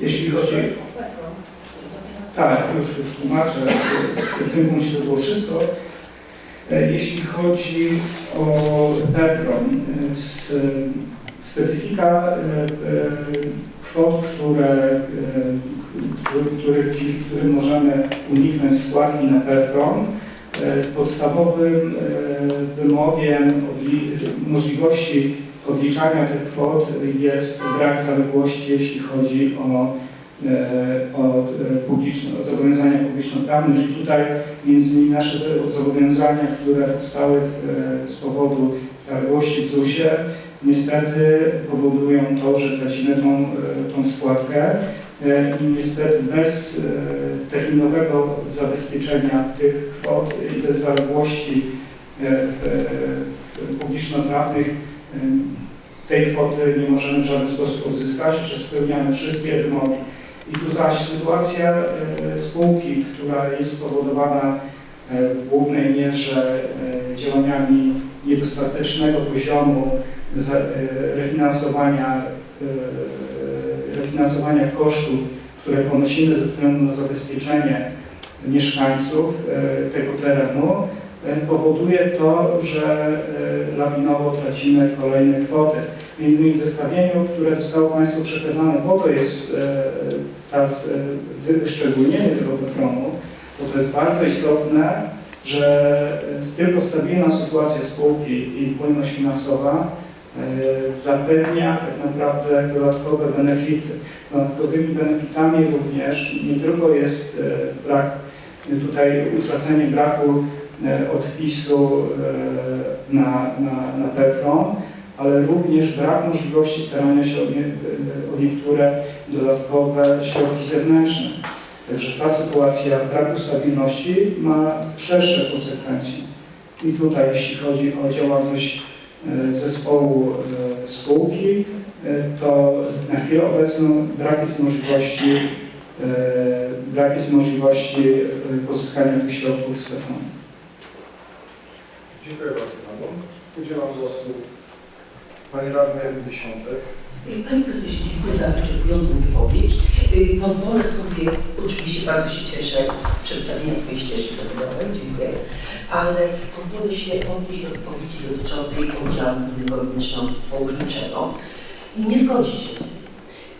Jeśli chodzi... Tak, już, już tłumaczę. W tym punkcie to było wszystko. E, Jeśli chodzi o PEFRON, e, specyfika e, kwot, które, który, którym możemy uniknąć składki na PEFRON, e, podstawowym wymogiem możliwości odliczania tych kwot jest brak zaległości, jeśli chodzi o, e, o, e, publiczne, o zobowiązania publiczno-prawne, czyli tutaj między innymi nasze zo- zobowiązania, które powstały e, z powodu zaległości w ZUS-ie, niestety powodują to, że tracimy tą, tą składkę i niestety bez terminowego zabezpieczenia tych kwot i bez zaległości publiczno-prawnych tej kwoty nie możemy w żaden sposób uzyskać, czy spełniamy wszystkie wymogi. I tu zaś sytuacja e, spółki, która jest spowodowana e, w głównej mierze e, działaniami niedostatecznego poziomu refinansowania, refinansowania kosztów, które ponosimy ze względu na zabezpieczenie mieszkańców tego terenu, powoduje to, że e, lawinowo tracimy kolejne kwoty. Między innymi w zestawieniu, które zostało Państwu przekazane, po to jest e, ta, e, wyszczególnienie tego PFRON-u, bo to jest bardzo istotne, że e, tylko stabilna sytuacja spółki i płynność finansowa e, zapewnia tak naprawdę dodatkowe benefity. Dodatkowymi benefitami również nie tylko jest e, brak, tutaj utracenie braku e, odpisu e, na, na, na ale również brak możliwości starania się o, nie, o niektóre dodatkowe środki zewnętrzne. Także ta sytuacja braku stabilności ma szersze konsekwencje. I tutaj, jeśli chodzi o działalność e, zespołu e, spółki, e, to na chwilę obecną brak jest możliwości, e, brak jest możliwości e, pozyskania tych środków z PFRON. Dziękuję bardzo panu. Udzielam głosu pani radnej Ewy Dziesiątek. Panie prezesie, dziękuję za wyczerpującą wypowiedź. Y, Pozwolę sobie, oczywiście bardzo się cieszę z przedstawienia swojej ścieżki zawodowej, dziękuję, ale pozwolę się odnieść do wypowiedzi dotyczącej podziału budynkowo-położniczego i nie zgodzić się z tym.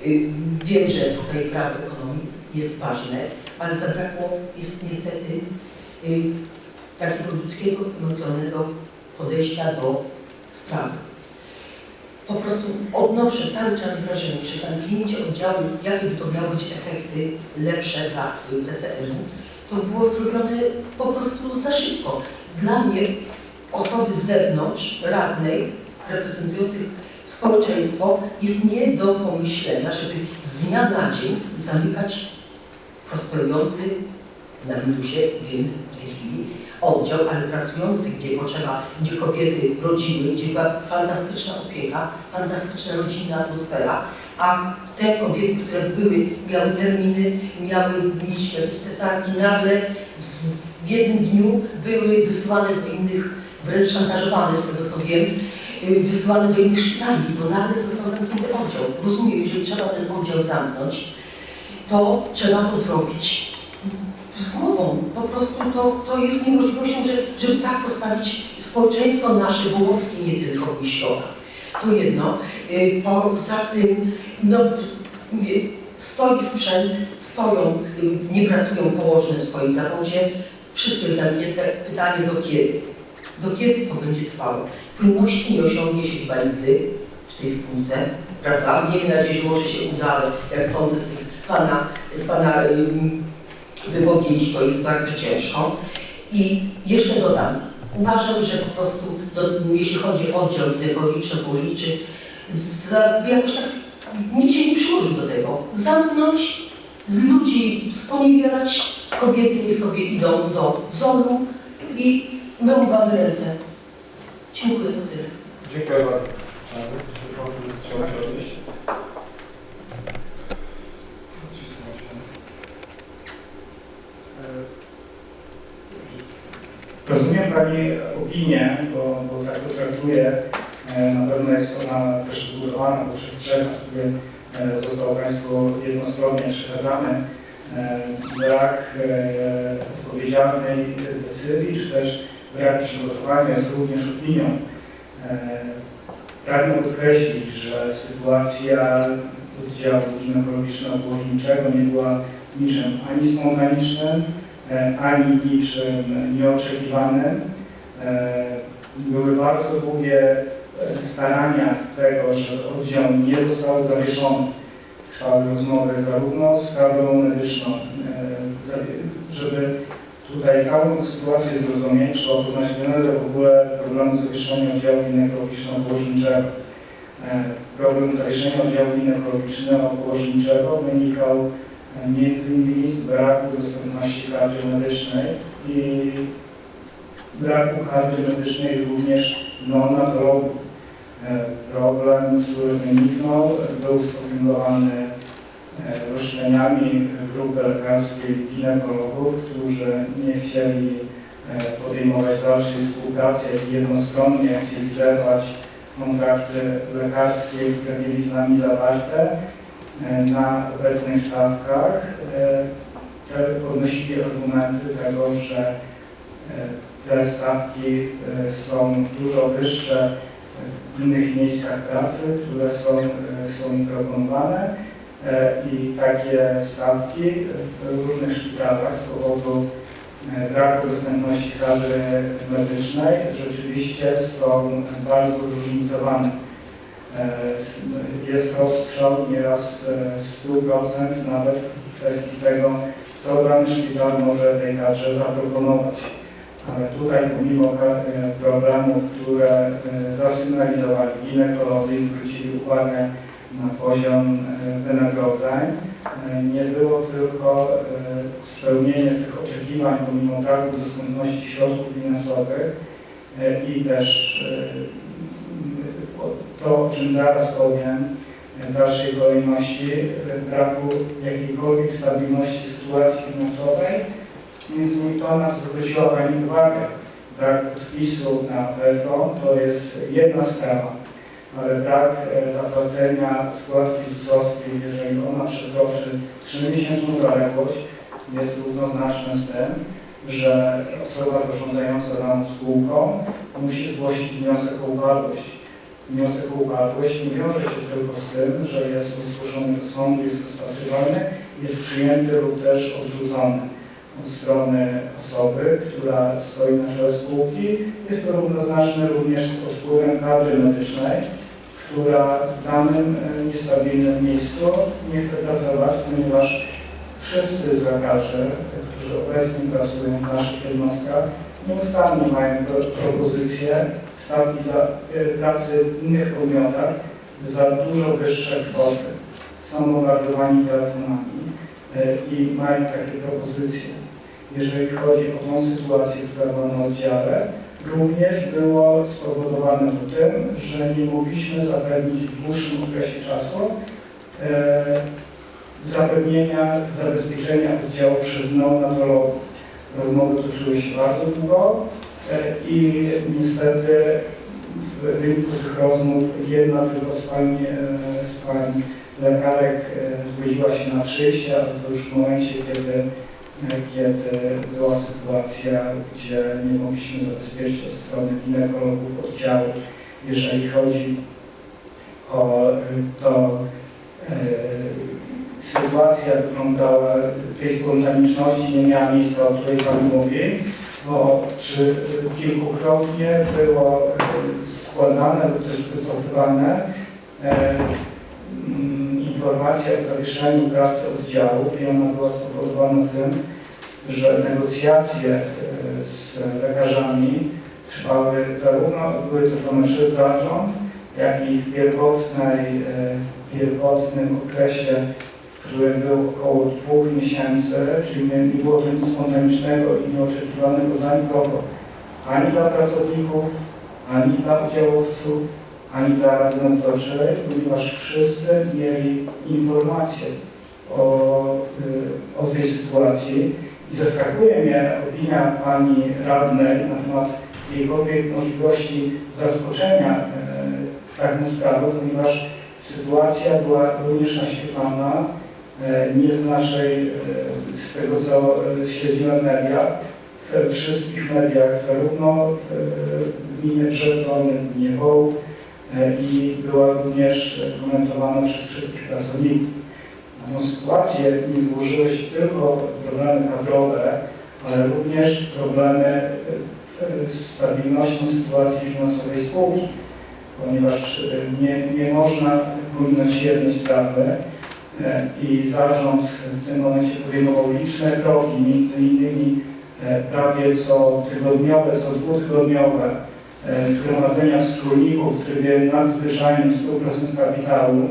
Y, Wiem, że tutaj prawo ekonomii jest ważne, ale zabrakło jest niestety y, takiego ludzkiego, emocjonalnego podejścia do sprawy po prostu odnoszę cały czas wrażenie, że zamknięcie oddziału, jakie by to miały być efekty lepsze dla PCM-u, to było zrobione po prostu za szybko. Dla mnie osoby z zewnątrz, radnej, reprezentujących społeczeństwo, jest nie do pomyślenia, żeby z dnia na dzień zamykać prosperujący na minusie, w tej chwili, oddział, ale pracujący, gdzie potrzeba, gdzie kobiety rodziły, gdzie była fantastyczna opieka, fantastyczna rodzinna atmosfera, a te kobiety, które były, miały terminy, miały mieć cesarki, nagle z, w jednym dniu były wysyłane do innych, wręcz szantażowane z tego co wiem, y, wysyłane do innych szpitali, bo nagle został zamknięty oddział. Rozumiem, jeżeli trzeba ten oddział zamknąć, to trzeba to zrobić z głową. Po prostu to, to jest niemożliwością, że, żeby tak postawić społeczeństwo nasze wołowskie, nie tylko Wiślowa. To jedno. Y, Poza tym, no, mówię, stoi sprzęt, stoją, y, nie pracują położne w swoim zawodzie, wszystko jest zamknięte. Pytanie do kiedy? Do kiedy to będzie trwało? Płynności nie osiągnie się chyba nigdy w tej spółce, prawda? Miejmy nadzieję, że może się uda, jak sądzę z tych pana, z pana ym, wypowiedzi, to jest bardzo ciężko. I jeszcze dodam, uważam, że po prostu, do, jeśli chodzi o oddział za- jakoś tak nikt się nie przyłożył do tego. Zamknąć, z ludzi sponiewierać, kobiety niech sobie idą do zoru i my umywamy ręce. Dziękuję, to tyle. Dziękuję bardzo. Czy pan chciał się odnieść? Rozumiem Pani opinię, bo, bo tak to traktuję. E, Na pewno jest ona też zbudowana poprzez przekaz, który e, został Państwu jednostronnie przekazany. E, Brak odpowiedzialnej decyzji, czy też brak przygotowania jest również opinią. Pragnę podkreślić, że sytuacja oddziału ginekologiczno-położniczego nie była niczym ani spontanicznym, ani niczym nieoczekiwanym. E, Były bardzo długie e, starania tego, żeby oddział nie został zawieszony. Trwały rozmowy zarówno z kadrą medyczną, e, żeby tutaj całą sytuację zrozumieć, trzeba poznać genezę w ogóle problemu zawieszenia oddziału ginekologiczno-położniczego. E, Problem zawieszenia oddziału ginekologiczno-położniczego wynikał e, między innymi z braku dostępności kadry medycznej i braku kadry medycznej również neonatologów. E, Problem, który wyniknął, był spowodowany e, roszczeniami grupy lekarskiej ginekologów, którzy nie chcieli e, podejmować dalszej współpracy, jednostronnie chcieli zerwać kontrakty lekarskie, które mieli z nami zawarte na obecnych stawkach. E, podnosili argumenty tego, że e, te stawki e, są dużo wyższe w innych miejscach pracy, które są, e, są proponowane E, i takie stawki w różnych szpitalach z powodu e, braku dostępności kadry medycznej rzeczywiście są bardzo zróżnicowane. E, Jest rozstrzał nieraz e, 100% nawet w kwestii tego, co dany szpital może tej kadrze zaproponować. Ale tutaj pomimo e, problemów, które e, zasygnalizowali ginekolodzy i zwrócili uwagę na poziom e, wynagrodzeń, e, nie było tylko e, spełnienie tych oczekiwań pomimo braku dostępności środków finansowych e, i też e, to, o czym zaraz powiem, w dalszej kolejności braku jakiejkolwiek stabilności sytuacji finansowej, Między innymi to, na co zwróciła Pani uwagę, brak podpisu na PFRON to jest jedna sprawa, ale brak e, zapłacenia składki ZUS-owskiej, jeżeli ona przekroczy 3-miesięczną zaległość, jest równoznaczne z tym, że osoba zarządzająca daną spółką musi zgłosić wniosek o upadłość. Wniosek o upadłość nie wiąże się tylko z tym, że jest zgłoszony do sądu, jest rozpatrywany, jest przyjęty lub też odrzucony od strony osoby, która stoi na czele spółki. Jest to równoznaczne również z odpływem kadry medycznej, która w danym e, niestabilnym miejscu nie chce pracować, ponieważ wszyscy lekarze, którzy obecnie pracują w naszych jednostkach, nieustannie mają pro- propozycje stawki za e, pracy w innych podmiotach za dużo wyższe kwoty. Są bombardowani telefonami e, i mają takie propozycje. Jeżeli chodzi o tą sytuację, która była na oddziale, również było spowodowane to tym, że nie mogliśmy zapewnić w dłuższym okresie czasu e, zapewnienia, zabezpieczenia oddziału przez neonatologów. Rozmowy toczyły się bardzo długo i niestety w wyniku tych rozmów jedna tylko z pań, e, z pań lekarek e, zgodziła się na przyjście, ale to już w momencie, kiedy, e, kiedy była sytuacja, gdzie nie mogliśmy zabezpieczyć od strony ginekologów oddziału, jeżeli chodzi o e, to, e, sytuacja wyglądała, tej spontaniczności nie miała miejsca, o której Pan mówi, bo przy, kilkukrotnie było e, składane lub też wycofywane e, mm, informacja o zawieszeniu pracy oddziałów i ona była spowodowana tym, że negocjacje e, z lekarzami trwały zarówno, były toczone przez zarząd, jak i w pierwotnej, pierwotnym okresie, który był około dwóch miesięcy, czyli nie, nie było to nic spontanicznego i nieoczekiwanego dla nikogo, ani dla pracowników, ani dla udziałowców, ani dla Rady Nadzorczej, ponieważ wszyscy mieli informacje o, y, o tej sytuacji. I zaskakuje mnie opinia Pani Radnej na temat jakiejkolwiek możliwości zaskoczenia e, taką sprawą, ponieważ Sytuacja była również naświetlana nie z naszej, e, z tego co e, śledziłem media, we wszystkich mediach, zarówno w gminie Brzegony, w gminie e, i była również komentowana przez wszystkich pracowników. Na tą sytuację nie złożyły się tylko problemy kadrowe, ale również problemy e, z stabilnością sytuacji finansowej spółki, ponieważ e, nie, nie można pominąć jednej sprawy e, i zarząd w tym momencie podejmował liczne kroki, między innymi e, prawie co tygodniowe, co dwutygodniowe e, zgromadzenia wspólników w trybie nadzwyczajnym 100% kapitału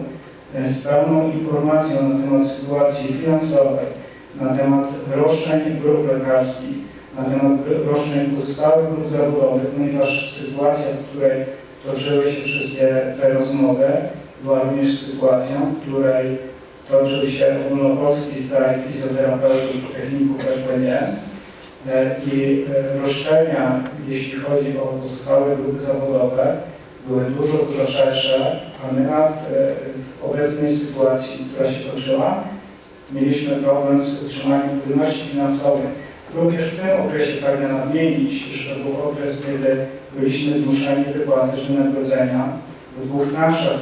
e, z pełną informacją na temat sytuacji finansowej, na temat roszczeń grup lekarskich, na temat roszczeń pozostałych grup zawodowych, ponieważ sytuacja, w której toczyły się wszystkie te rozmowy, była również sytuacją, w której toczył się ogólnopolski strajk fizjoterapeutów, techników RPD e, i e, roszczenia, jeśli chodzi o pozostałe grupy zawodowe, były dużo, dużo szersze, a my nad, e, w obecnej sytuacji, która się toczyła, mieliśmy problem z utrzymaniem płynności finansowej. Również w tym okresie pragnę nadmienić, że to był okres, kiedy byliśmy zmuszeni wypłacać wynagrodzenia w dwóch naszych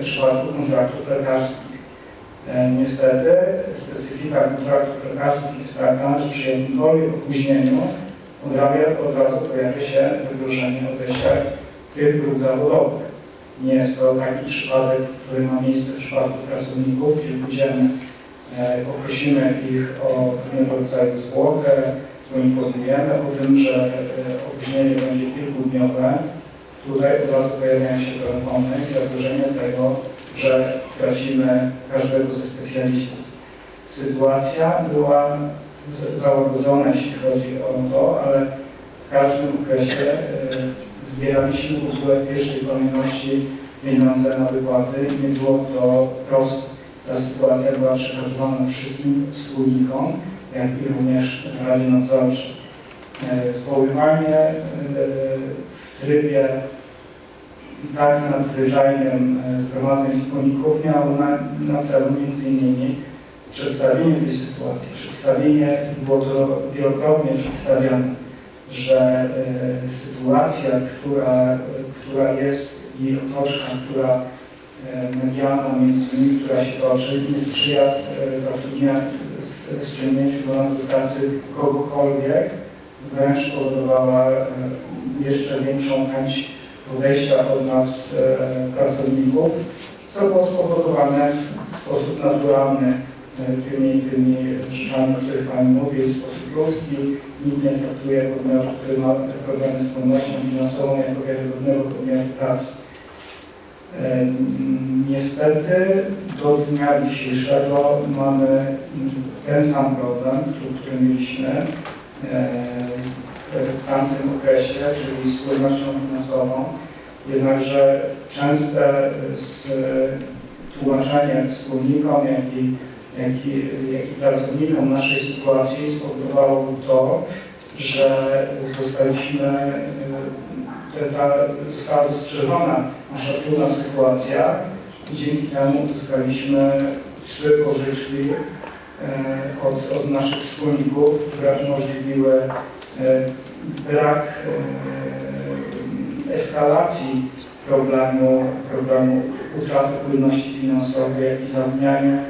przypadku kontraktów lekarskich. E, Niestety specyfika kontraktów lekarskich jest taka, że przy jakimkolwiek opóźnieniu od od razu pojawia się zagrożenie odejścia tych grup zawodowych. Nie jest to taki przypadek, który ma miejsce w przypadku pracowników, gdzie pójdziemy, e, poprosimy ich o pewnego rodzaju zwłokę, poinformujemy o tym, że e, opóźnienie będzie kilkudniowe. Tutaj od razu pojawiają się telefony i zagrożenie tego, że tracimy każdego ze specjalistów. Sytuacja była załagodzona, jeśli chodzi o to, ale w każdym okresie e, zbieraliśmy w pierwszej kolejności pieniądze na wypłaty. Nie było to proste. Ta sytuacja była przekazywana wszystkim wspólnikom, jak i również Radzie Nadzorczej. E, E, trybie tak nadzwyczajnym e, zgromadzeń wspólników miało na, na celu innymi przedstawienie tej sytuacji, przedstawienie, było to wielokrotnie przedstawiane, że e, sytuacja, która, która jest i otoczka, która e, medialna między innymi, która się toczy, nie sprzyja zatrudnianiu, s- ściągnięciu do nas do pracy kogokolwiek, wręcz spowodowała e, jeszcze większą chęć odejścia od nas e, pracowników, co było spowodowane w sposób naturalny e, tymi, tymi rzeczami, o których Pani mówi, w sposób ludzki. Nikt nie traktuje podmiotu, który ma problemy z płynnością finansową jako wiarygodnego podmiotu pracy. E, Niestety do dnia dzisiejszego mamy ten sam problem, który, mieliśmy w tamtym okresie, czyli z płynnością finansową. Jednakże częste z tłumaczenie wspólnikom, jak i, jak, i, jak i pracownikom naszej sytuacji spowodowało to, że zostaliśmy, e, ta, została dostrzeżona nasza trudna sytuacja i dzięki temu uzyskaliśmy trzy pożyczki e, od, od naszych wspólników, które umożliwiły brak e, eskalacji problemu, problemu utraty płynności finansowej i zapewniania e,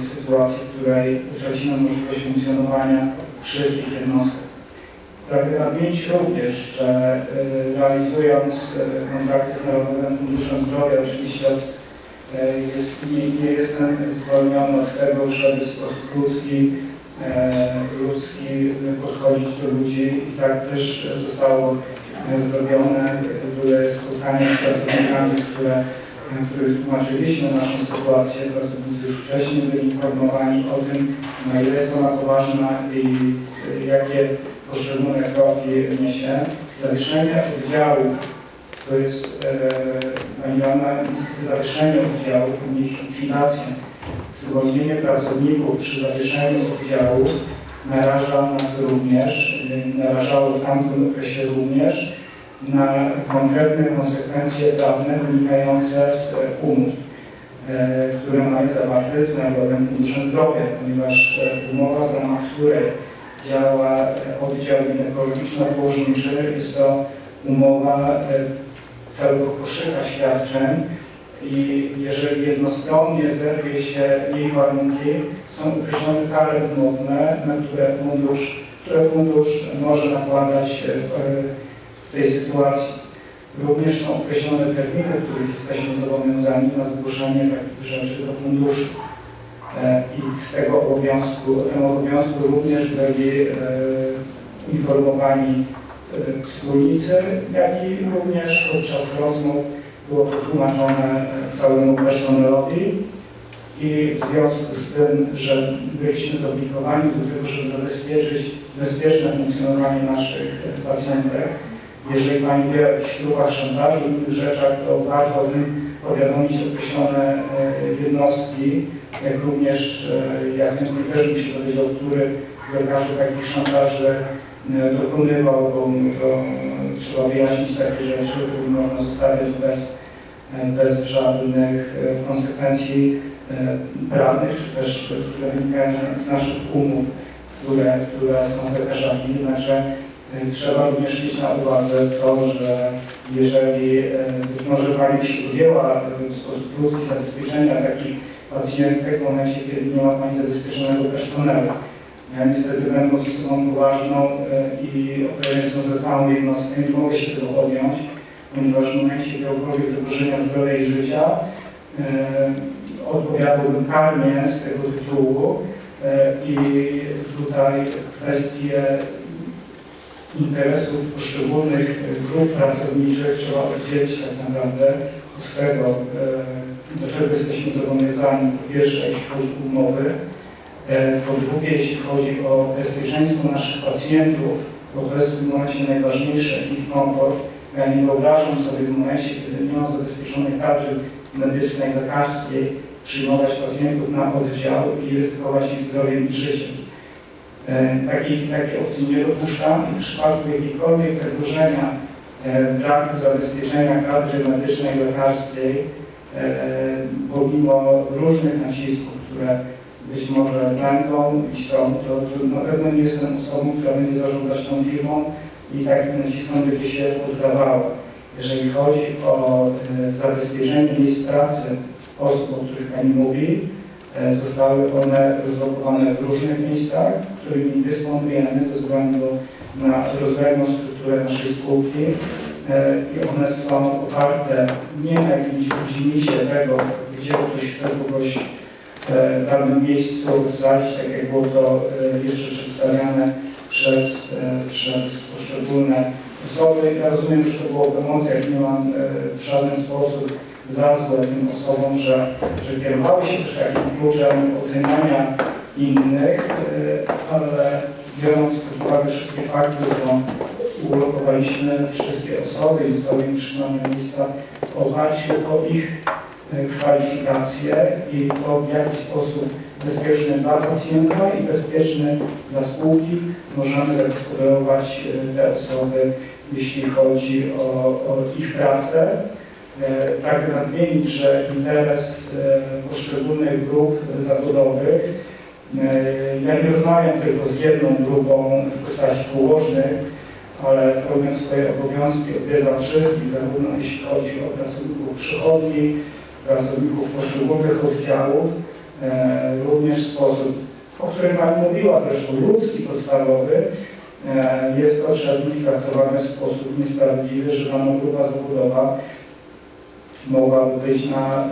sytuacji, w której utracimy możliwość funkcjonowania wszystkich jednostek. Pragnę nadmienić również, że e, realizując e, kontrakty z Narodowym Funduszem Zdrowia, oczywiście e, jest, nie, nie jestem zwolniony od tego, żeby w sposób ludzki e, ludzki podchodzić do ludzi i tak też zostało e, zrobione. Były spotkania z pracownikami, które, e, których tłumaczyliśmy naszą sytuację. Pracownicy już wcześniej byli informowani o tym, na ile jest ona poważna i jakie poszczególne kroki niesie. Zawieszenie oddziałów to jest, e, niestety zawieszenie oddziałów, ich likwidacja zwolnienie pracowników przy zawieszeniu oddziałów naraża nas również, narażało w tamtym okresie również na konkretne konsekwencje prawne wynikające z e, umów, e, które mamy zawarte z Narodowym Funduszem Zdrowia, ponieważ e, umowa, w ramach której działa oddział ginekologiczno-położniczy, jest to umowa całego koszyka świadczeń i jeżeli jednostronnie zerwie się jej warunki, są określone kary umowne, na które fundusz, które fundusz może nakładać e, w- tej sytuacji. Również są określone terminy, w których jesteśmy zobowiązani na zgłoszenie takich rzeczy do funduszu. E, I z tego obowiązku, o tym obowiązku również byli e, informowani wspólnicy, jak i również podczas rozmów było to tłumaczone e, całemu personelowi i w związku z tym, że byliśmy zobligowani do tego, żeby zabezpieczyć bezpieczne funkcjonowanie naszych pacjentek, jeżeli Pani wie o jakichś próbach szantażu i innych rzeczach, to warto o powiadomić określone e, jednostki, jak również e, ja chętnie też bym się dowiedział, który z lekarzy takich szantaży dokonywał, bo trzeba wyjaśnić takie rzeczy, które można zostawiać bez, e, bez żadnych e, konsekwencji e, prawnych, czy też e, które wynikają z naszych umów, które, które są lekarzami. Jednakże e, trzeba również mieć na uwadze to, że jeżeli e, być może Pani się podjęła e, w sposób ludzki zabezpieczenia takich pacjentek w momencie, kiedy nie ma Pani zabezpieczonego personelu. Ja niestety będąc osobą poważną e, i operującą za całą jednostkę nie mogę się tego podjąć, ponieważ w momencie jakiegokolwiek zagrożenia zdrowia i życia e, odpowiadałbym karnie z tego tytułu e, i tutaj kwestie interesów poszczególnych grup pracowniczych trzeba oddzielić tak naprawdę od tego, do czego jesteśmy zobowiązani. Po pierwsze, jeśli chodzi o umowy, po drugie, jeśli chodzi o bezpieczeństwo naszych pacjentów, bo to jest w tym momencie najważniejsze, ich komfort. Ja nie wyobrażam sobie w momencie, kiedy nie mam zabezpieczonej kadry medycznej, lekarskiej, przyjmować pacjentów na oddział i ryzykować ich zdrowiem i życiem. E, Takiej, takiej opcji nie dopuszczam i w przypadku jakiegokolwiek zagrożenia e, braku zabezpieczenia kadry medycznej, lekarskiej, e, pomimo różnych nacisków, które być może będą i są, to, to na pewno nie jestem osobą, która będzie zarządzać tą firmą i takim naciskom będzie się poddawała. Jeżeli chodzi o e, zabezpieczenie miejsc pracy osób, o których Pani mówi, e, zostały one rozlokowane w różnych miejscach, którymi dysponujemy ze względu na rozległą strukturę naszej spółki e, i one są oparte nie na jakimś dzielnisie tego, gdzie ktoś chce kogoś w danym miejscu znaleźć, tak jak było to e, jeszcze przedstawiane przez, e, przez poszczególne osoby. Ja rozumiem, że to było w emocjach, nie mam e, w żaden sposób za złe tym osobom, że, że kierowały się też takim kluczem oceniania innych, e, ale biorąc pod uwagę wszystkie fakty, to ulokowaliśmy wszystkie osoby i zostały im przyznane miejsca w oparciu o ich e, kwalifikacje i to w jaki sposób bezpieczny dla pacjenta i bezpieczny dla spółki możemy zagospodarować e, te osoby, jeśli chodzi o, o ich pracę. E, Pragnę nadmienić, że interes e, poszczególnych grup zawodowych, e, ja nie rozmawiam tylko z jedną grupą w postaci położnych, ale pełniąc swoje obowiązki odwiedzam wszystkich, zarówno jeśli chodzi o pracowników przychodni, pracowników poszczególnych oddziałów, e, również sposób, o którym Pani mówiła, zresztą ludzki, podstawowy, e, jest to przez nich traktowane w sposób niesprawiedliwy, że dana grupa zawodowa mogłaby być na,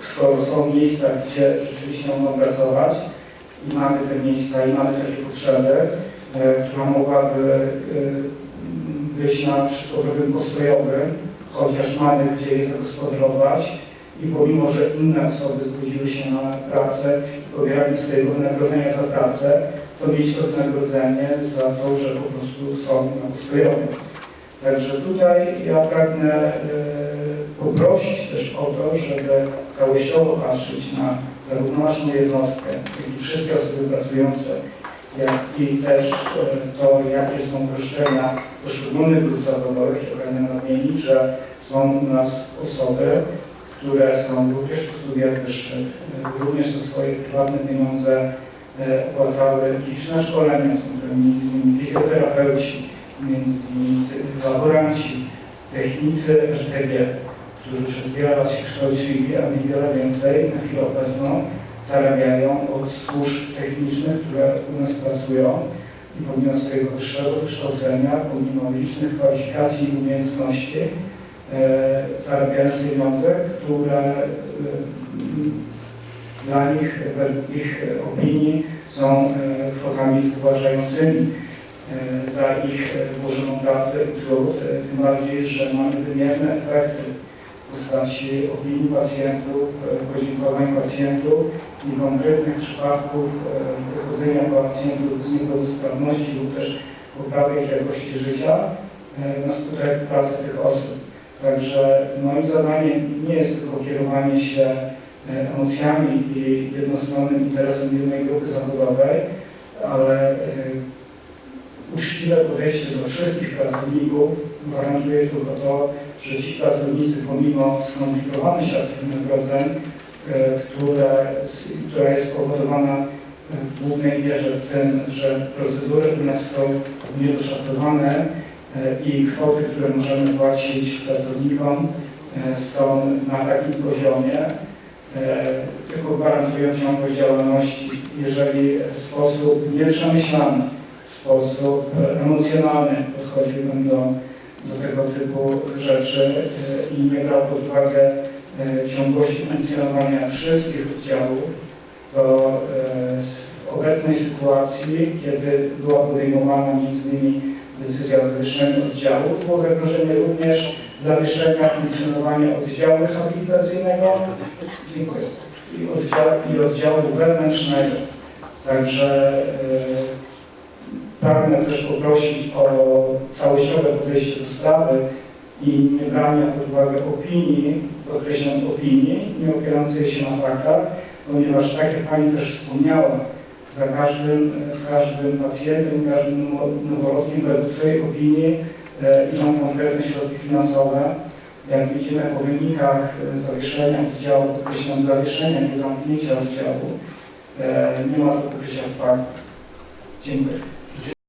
skoro są miejsca, gdzie rzeczywiście mogą pracować i mamy te miejsca i mamy takie potrzeby, e, która mogłaby być na przysłowiowym postrojowym, chociaż mamy gdzie je zagospodarować i pomimo, że inne osoby zgodziły się na pracę i pobierali swojego wynagrodzenia za pracę, to mieć to wynagrodzenie za to, że po prostu są postrojowym. Także tutaj ja pragnę e, poprosić też o to, żeby całościowo patrzeć na zarówno naszą jednostkę, jak i wszystkie osoby pracujące jak i też e, to, jakie są roszczenia poszczególnych grup zawodowych. Ja pragnę nadmienić, że są u nas osoby, które są również po studiach wyższych, e, również za swoje prywatne pieniądze e, opłacały liczne szkolenia, są to innymi fizjoterapeuci, ty- laboranci, technicy RTG, którzy przez wiele lat się kształcili, a niewiele więcej na chwilę obecną zarabiają od służb technicznych, które u nas pracują. I pomimo swojego wyższego wykształcenia, pomimo licznych kwalifikacji i umiejętności, zarabiają pieniądze, które e, dla nich, według ich opinii, są e, kwotami uważającymi e, za ich e, włożoną pracę i trud, e, tym bardziej, że mamy wymierne efekty w postaci opinii pacjentów, e, podziękowań pacjentów i konkretnych przypadków e, wychodzenia pacjentów z niepełnosprawności lub też poprawy ich jakości życia e, na skutek pracy tych osób. Także moim zadaniem nie jest tylko kierowanie się e, emocjami i jednostronnym interesem jednej grupy zawodowej, ale e, uczciwe podejście do wszystkich pracowników gwarantuje tylko to, że ci pracownicy pomimo skomplikowanej siatki wynagrodzeń, e, które, która jest spowodowana w głównej mierze tym, że procedury u nas są niedoszacowane i kwoty, które możemy płacić pracownikom e, są na takim poziomie, e, tylko gwarantują ciągłość działalności. Jeżeli w sposób nieprzemyślany, w sposób e, emocjonalny podchodziłbym do, do tego typu rzeczy e, i nie brał pod uwagę e, ciągłości funkcjonowania wszystkich oddziałów, to e, w obecnej sytuacji, kiedy była podejmowana między innymi decyzja o zawieszeniu oddziału, było zagrożenie również zawieszenia funkcjonowania oddziału rehabilitacyjnego Dziękuję. i oddziału, i oddziału wewnętrznego. Także e, pragnę też poprosić o całościowe podejście do sprawy i nie brania pod uwagę opinii, podkreślam opinii, nie opierającej się na faktach, ponieważ tak jak Pani też wspomniała, za każdym, każdym pacjentem, każdym noworodkiem według tej opinii e, idą konkretne środki finansowe. Jak widzimy po wynikach e, zawieszenia oddziału, podkreślam zawieszenia, nie zamknięcia oddziału, e, nie ma to pokrycia w faktach. Dziękuję.